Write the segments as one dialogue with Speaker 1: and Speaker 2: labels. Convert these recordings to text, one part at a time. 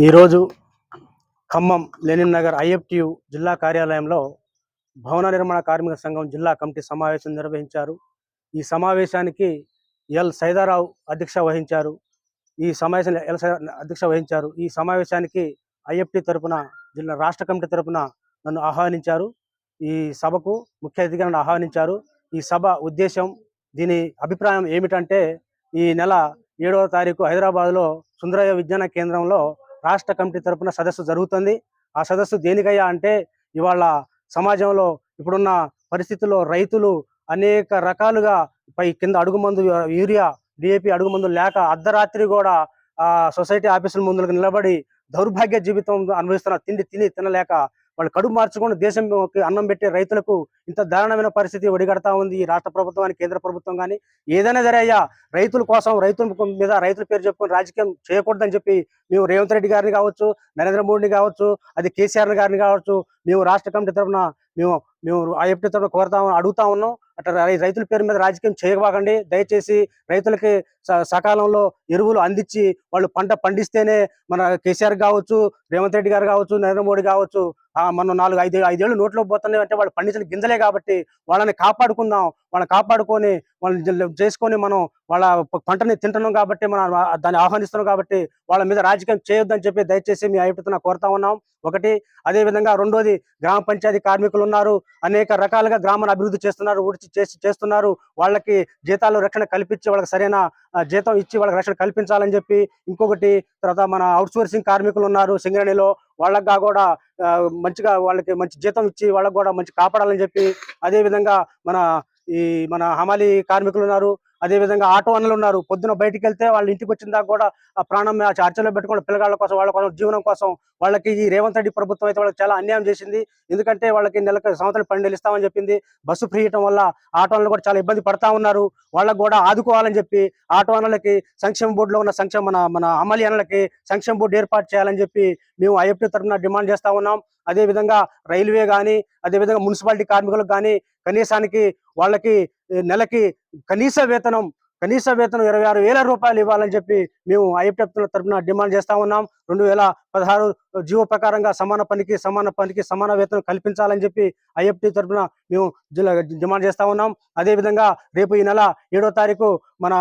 Speaker 1: ఈరోజు Khammam Lenin Nagar IFTU జిల్లా కార్యాలయంలో భవన నిర్మాణ కార్మిక సంఘం జిల్లా కమిటీ సమావేశం నిర్వహించారు. ఈ సమావేశానికి ఎల్ సైదారావు అధ్యక్ష వహించారు. ఈ సమావేశం ఎల్ సై- అధ్యక్ష వహించారు. ఈ సమావేశానికి ఐఎఫ్టి తరపున జిల్లా రాష్ట్ర కమిటీ తరపున నన్ను ఆహ్వానించారు. ఈ సభకు ముఖ్య అతిథిగా నన్ను ఆహ్వానించారు. ఈ సభ ఉద్దేశం దీని అభిప్రాయం ఏమిటంటే ఈ నెల ఏడవ తారీఖు హైదరాబాద్లో సుందరయ్య విజ్ఞాన కేంద్రంలో రాష్ట్ర కమిటీ తరపున సదస్సు జరుగుతుంది. ఆ సదస్సు దేనికయ్యా అంటే ఇవాళ సమాజంలో ఇప్పుడున్న పరిస్థితుల్లో రైతులు అనేక రకాలుగా పై కింద అడుగు మందు యూరియా డిఏపి అడుగు మందు లేక అర్ధరాత్రి కూడా సొసైటీ ఆఫీసుల ముందుకు నిలబడి దౌర్భాగ్య జీవితం అనుభవిస్తున్న తిండి తిని తినలేక వాళ్ళు కడుపు మార్చుకుని దేశం అన్నం పెట్టే రైతులకు ఇంత దారుణమైన పరిస్థితి ఒడిగడతా ఉంది ఈ రాష్ట్ర ప్రభుత్వం కానీ కేంద్ర ప్రభుత్వం కానీ ఏదైనా సరే అయ్యా రైతుల కోసం రైతుల మీద రైతుల పేరు చెప్పుకొని రాజకీయం చేయకూడదని చెప్పి మేము రేవంత్ రెడ్డి గారిని కావచ్చు నరేంద్ర మోడీని కావచ్చు అది కేసీఆర్ గారిని కావచ్చు మేము రాష్ట్ర కమిటీ తరఫున మేము మేము ఐఎఫ్టీ తరఫున కోరుతా అడుగుతా ఉన్నాం. అట్లా రైతుల పేరు మీద రాజకీయం చేయబాకండి. దయచేసి రైతులకి స- సకాలంలో ఎరువులు అందించి వాళ్ళు పంట పండిస్తేనే మన కేసీఆర్ కావచ్చు రేవంత్ రెడ్డి గారు కావచ్చు నరేంద్ర మోడీ కావచ్చు మనం నాలుగు ఐదు ఐదేళ్ళు నోట్లో పోతున్నాయి అంటే వాళ్ళు పండించిన గింజలే కాబట్టి వాళ్ళని కాపాడుకుందాం. వాళ్ళని కాపాడుకొని వాళ్ళని చేసుకొని మనం వాళ్ళ పంటని తింటున్నాం కాబట్టి మనం దాన్ని ఆహ్వానిస్తున్నాం కాబట్టి వాళ్ళ మీద రాజకీయం చేయొద్దని చెప్పి దయచేసి మీ అభిప్రాయం కోరుతా ఉన్నాం. ఒకటి అదే విధంగా రెండోది గ్రామ పంచాయతీ కార్మికులు ఉన్నారు. అనేక రకాలుగా గ్రామాన్ని అభివృద్ధి చేస్తున్నారు ఊడ్చి చేసి చేస్తున్నారు. వాళ్ళకి జీతాలు రక్షణ కల్పించి వాళ్ళకి సరైన జీతం ఇచ్చి వాళ్ళకి రక్షణ కల్పించాలని చెప్పి. ఇంకొకటి తర్వాత మన అవుట్సోర్సింగ్ కార్మికులు ఉన్నారు. సింగరేణిలో వాళ్ళకి కూడా మంచిగా వాళ్ళకి మంచి జీతం ఇచ్చి వాళ్ళకి కూడా మంచి కాపాడాలని చెప్పి అదే విధంగా మన ఈ మన హమాలి కార్మికులు ఉన్నారు. అదే విధంగా ఆటో అన్నలు ఉన్నారు. పొద్దున బయటికి వెళ్తే వాళ్ళ ఇంటికి వచ్చిన దాకా కూడా ఆ ప్రాణం ఆ చర్చలో పెట్టుకుని పిల్లగాళ్ళ కోసం వాళ్ళ కోసం జీవనం కోసం వాళ్ళకి ఈ రేవంత్ రెడ్డి ప్రభుత్వం అయితే వాళ్ళకి చాలా అన్యాయం చేసింది. ఎందుకంటే వాళ్ళకి నెలకు సంవత్సరం పన్నెండు ఇస్తామని చెప్పింది. బస్సు ఫ్రీ ఇవ్వడం వల్ల ఆటో కూడా చాలా ఇబ్బంది పడతా ఉన్నారు. వాళ్ళకు కూడా ఆదుకోవాలని చెప్పి ఆటో అన్నలకి సంక్షేమ బోర్డులో ఉన్న సంక్షేమ మన మన అమలి అన్నలకి సంక్షేమ బోర్డు ఏర్పాటు చేయాలని చెప్పి మేము ఐఎఫ్టీ తరఫున డిమాండ్ చేస్తా ఉన్నాం. అదే విధంగా రైల్వే కానీ అదే విధంగా మున్సిపాలిటీ కార్మికులకు కానీ కనీసానికి వాళ్ళకి నెలకి కనీస వేతనం కనీస వేతనం ఇరవై ఆరు వేల రూపాయలు ఇవ్వాలని చెప్పి మేము ఐఎఫ్ఎఫ్ తరఫున డిమాండ్ చేస్తా ఉన్నాం. రెండు వేల పదహారు జీవో ప్రకారంగా సమాన పనికి సమాన పనికి సమాన వేతనం కల్పించాలని చెప్పి ఐఎఫ్టీ తరఫున మేము జిల్లా డిమాండ్ చేస్తా ఉన్నాం. అదే విధంగా రేపు ఈ నెల ఏడో తారీఖు మన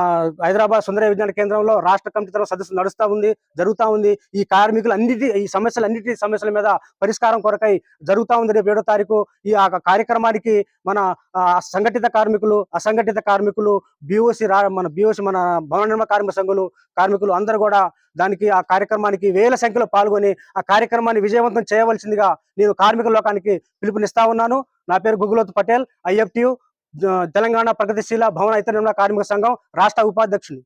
Speaker 1: హైదరాబాద్ సుందర విజ్ఞాన కేంద్రంలో రాష్ట్ర కమిటీ తరఫున సదస్సు నడుస్తూ ఉంది జరుగుతా ఉంది. ఈ కార్మికులు అన్నిటి ఈ సమస్యలన్నిటి సమస్యల మీద పరిష్కారం కొరకై జరుగుతా ఉంది రేపు ఏడో తారీఖు. ఈ ఆ కార్యక్రమానికి మన ఆ, సంఘటిత కార్మికులు అసంఘటిత కార్మికులు బిఓసి మన బిఓసి మన భవన నిర్మాణ కార్మిక సంఘులు కార్మికులు అందరూ కూడా దానికి ఆ కార్యక్రమానికి వేల సంఖ్యలో పాల్గొని ఆ కార్యక్రమాన్ని విజయవంతం చేయవలసిందిగా నేను కార్మిక లోకానికి పిలుపునిస్తా ఉన్నాను. నా పేరు గుగులోత్ పటేల్ ఐఎఫ్టియు తెలంగాణ ప్రగతిశీల భవన ఇతర కార్మిక సంఘం రాష్ట్ర ఉపాధ్యక్షుడు